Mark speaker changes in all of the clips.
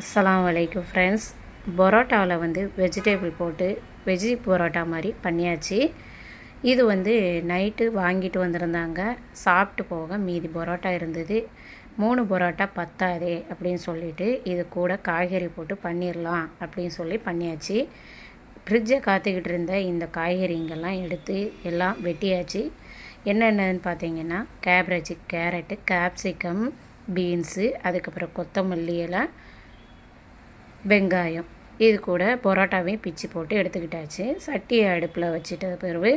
Speaker 1: அஸ்லாம் வலைக்கும் ஃப்ரெண்ட்ஸ் பரோட்டாவில் வந்து வெஜிடேபிள் போட்டு வெஜ்ஜி பரோட்டா மாதிரி பண்ணியாச்சு. இது வந்து நைட்டு வாங்கிட்டு வந்திருந்தாங்க. சாப்பிட்டு போக மீதி பரோட்டா இருந்தது. மூணு பரோட்டா பத்தாதே அப்படின்னு சொல்லிட்டு இது கூட காய்கறி போட்டு பண்ணிடலாம் அப்படின்னு சொல்லி பண்ணியாச்சு. ஃப்ரிட்ஜை காத்துக்கிட்டு இருந்த இந்த காய்கறிங்கெல்லாம் எடுத்து எல்லாம் வெட்டியாச்சு. என்னென்னு பார்த்தீங்கன்னா கேப்ரேஜ் கேரட்டு கேப்சிகம் பீன்ஸு அதுக்கப்புறம் கொத்தமல்லி எல்லாம் வெங்காயம். இது கூட பரோட்டாவையும் பிச்சு போட்டு எடுத்துக்கிட்டாச்சு. சட்டியை அடுப்பில் வச்சுட்ட பிறகு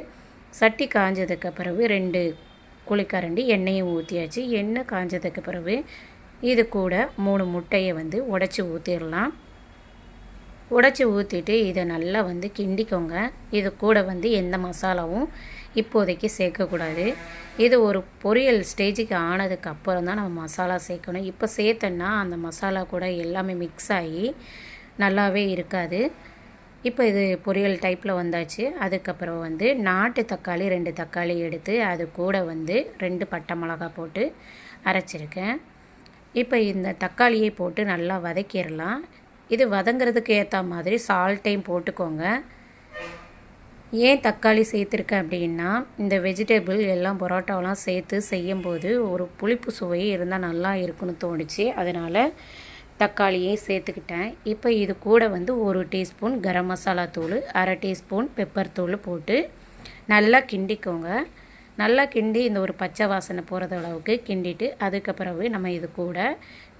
Speaker 1: சட்டி காஞ்சதுக்கு பிறகு ரெண்டு குளிக்கரண்டி எண்ணெயும் ஊற்றியாச்சு எண்ணெய் காஞ்சதுக்கு பிறகு இது கூட மூணு முட்டையை வந்து உடச்சி ஊற்றிடலாம் உடச்சி ஊற்றிட்டு இதை நல்லா வந்து கிண்டிக்கோங்க. இது கூட வந்து எந்த மசாலாவும் இப்போதைக்கு சேர்க்கக்கூடாது. இது ஒரு பொரியல் ஸ்டேஜுக்கு ஆனதுக்கு அப்புறம் தான் நம்ம மசாலா சேர்க்கணும். இப்போ சேர்த்தோன்னா அந்த மசாலா கூட எல்லாமே மிக்ஸ் ஆகி நல்லாவே இருக்காது. இப்போ இது பொரியல் டைப்பில் வந்தாச்சு. அதுக்கப்புறம் வந்து நாட்டு தக்காளி ரெண்டு தக்காளி எடுத்து அது கூட வந்து ரெண்டு பட்டை மிளகா போட்டு அரைச்சிருக்கேன். இப்போ இந்த தக்காளியை போட்டு நல்லா வதக்கிடலாம். இது வதங்கிறதுக்கு ஏற்ற மாதிரி சால்ட்டையும் போட்டுக்கோங்க. ஏன் தக்காளி சேர்த்துருக்கேன் அப்படின்னா இந்த வெஜிடபிள் எல்லாம் பரோட்டாவெலாம் சேர்த்து செய்யும்போது ஒரு புளிப்பு சுவை இருந்தால் நல்லா இருக்குன்னு தோணுச்சு. அதனால் தக்காளியே சேர்த்துக்கிட்டேன். இப்போ இது கூட வந்து ஒரு டீஸ்பூன் கரம் மசாலா தூள் அரை டீஸ்பூன் பெப்பர் தூள் போட்டு நல்லா கிண்டிக்கோங்க. நல்லா கிண்டி இந்த ஒரு பச்சை வாசனை போகிறது அளவுக்கு கிண்டிட்டு அதுக்கு பிறகு நம்ம இது கூட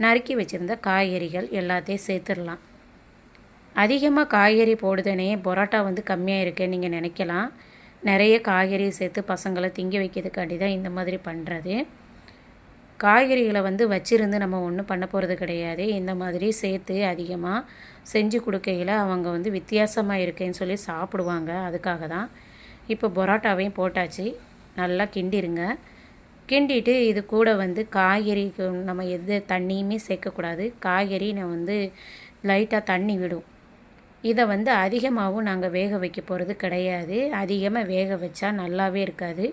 Speaker 1: நறுக்கி வச்சுருந்த காய்கறிகள் எல்லாத்தையும் சேர்த்துடலாம். அதிகமாக காய்கறி போடுதனே பரோட்டா வந்து கம்மியாக இருக்குன்னு நீங்கள் நினைக்கலாம். நிறைய காய்கறி சேர்த்து பசங்களை திங்க வைக்கிறதுக்காண்டி தான் இந்த மாதிரி பண்ணுறது காய்கறிகளை வந்து வச்சிருந்து நம்ம ஒன்றும் பண்ண போகிறது கிடையாது. இந்த மாதிரி சேர்த்து அதிகமாக செஞ்சு கொடுக்கையில் அவங்க வந்து வித்தியாசமாக இருக்கேன்னு சொல்லி சாப்பிடுவாங்க. அதுக்காக தான். இப்போ பரோட்டாவையும் போட்டாச்சு. நல்லா கிண்டிருங்க. கிண்டிட்டு இது கூட வந்து காய்கறிக்கு நம்ம எது தண்ணியுமே சேர்க்கக்கூடாது. காய்கறி நான் வந்து லைட்டாக தண்ணி விடும். இதை வந்து அதிகமாகவும் நாங்கள் வேக வைக்க போகிறது கிடையாது. அதிகமாக வேக வச்சா நல்லாவே இருக்காது.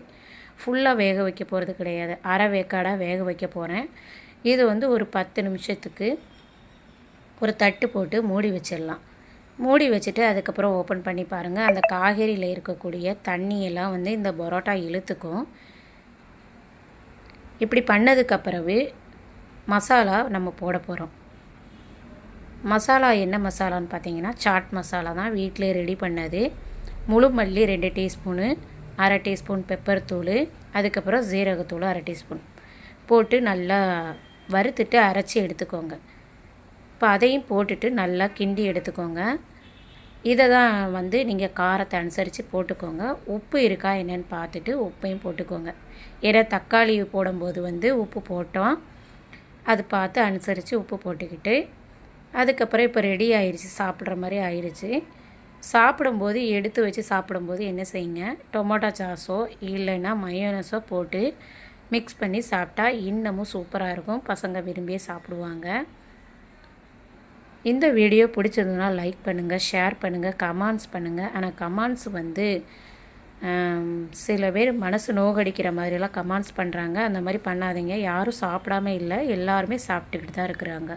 Speaker 1: ஃபுல்லாக வேக வைக்க போகிறது கிடையாது. அரை வேக்காடாக வேக வைக்க போகிறேன் இது வந்து ஒரு பத்து நிமிஷத்துக்கு ஒரு தட்டு போட்டு மூடி வச்சிடலாம். மூடி வச்சுட்டு அதுக்கப்புறம் ஓப்பன் பண்ணி பாருங்கள் அந்த காய்கறியில் இருக்கக்கூடிய தண்ணியெல்லாம் வந்து இந்த பரோட்டா இழுத்துக்கும். இப்படி பண்ணதுக்கு பிறகு மசாலா நம்ம போட போகிறோம் மசாலா என்ன மசாலான்னு பார்த்தீங்கன்னா சாட் மசாலா தான் வீட்டிலே ரெடி பண்ணது. முழு மல்லி ரெண்டு டீஸ்பூனு அரை டீஸ்பூன் பெப்பர் தூள் அதுக்கப்புறம் ஜீரகத்தூள் அரை டீஸ்பூன் போட்டு நல்லா வறுத்துட்டு அரைச்சி எடுத்துக்கோங்க. இப்போ அதையும் போட்டுட்டு நல்லா கிண்டி எடுத்துக்கோங்க. இதை தான் வந்து நீங்கள் காரத்தை அனுசரித்து போட்டுக்கோங்க. உப்பு இருக்கா என்னென்னு பார்த்துட்டு உப்பையும் போட்டுக்கோங்க. ஏன்னா தக்காளி போடும்போது வந்து உப்பு போட்டோம். அது பார்த்து அனுசரித்து உப்பு போட்டுக்கிட்டு அதுக்கப்புறம் இப்போ ரெடி ஆயிடுச்சு சாப்பிட்ற மாதிரி ஆயிடுச்சு சாப்பிடும்போது எடுத்து வச்சு சாப்பிடும்போது என்ன செய்யுங்க? டொமேட்டோ சாஸோ இல்லைன்னா மயோனஸோ போட்டு மிக்ஸ் பண்ணி சாப்பிட்டா இன்னமும் சூப்பராக இருக்கும். பசங்க விரும்பியே சாப்பிடுவாங்க. இந்த வீடியோ பிடிச்சதுன்னா லைக் பண்ணுங்கள் ஷேர் பண்ணுங்கள் கமெண்ட்ஸ் பண்ணுங்கள் ஆனால் கமெண்ட்ஸ் வந்து சில பேர் மனசு நோகடிக்கிற மாதிரிலாம் கமெண்ட்ஸ் பண்ணுறாங்க அந்த மாதிரி பண்ணாதீங்க. யாரும் சாப்பிடாம இல்லை. எல்லாருமே சாப்பிட்டுக்கிட்டு தான் இருக்கிறாங்க.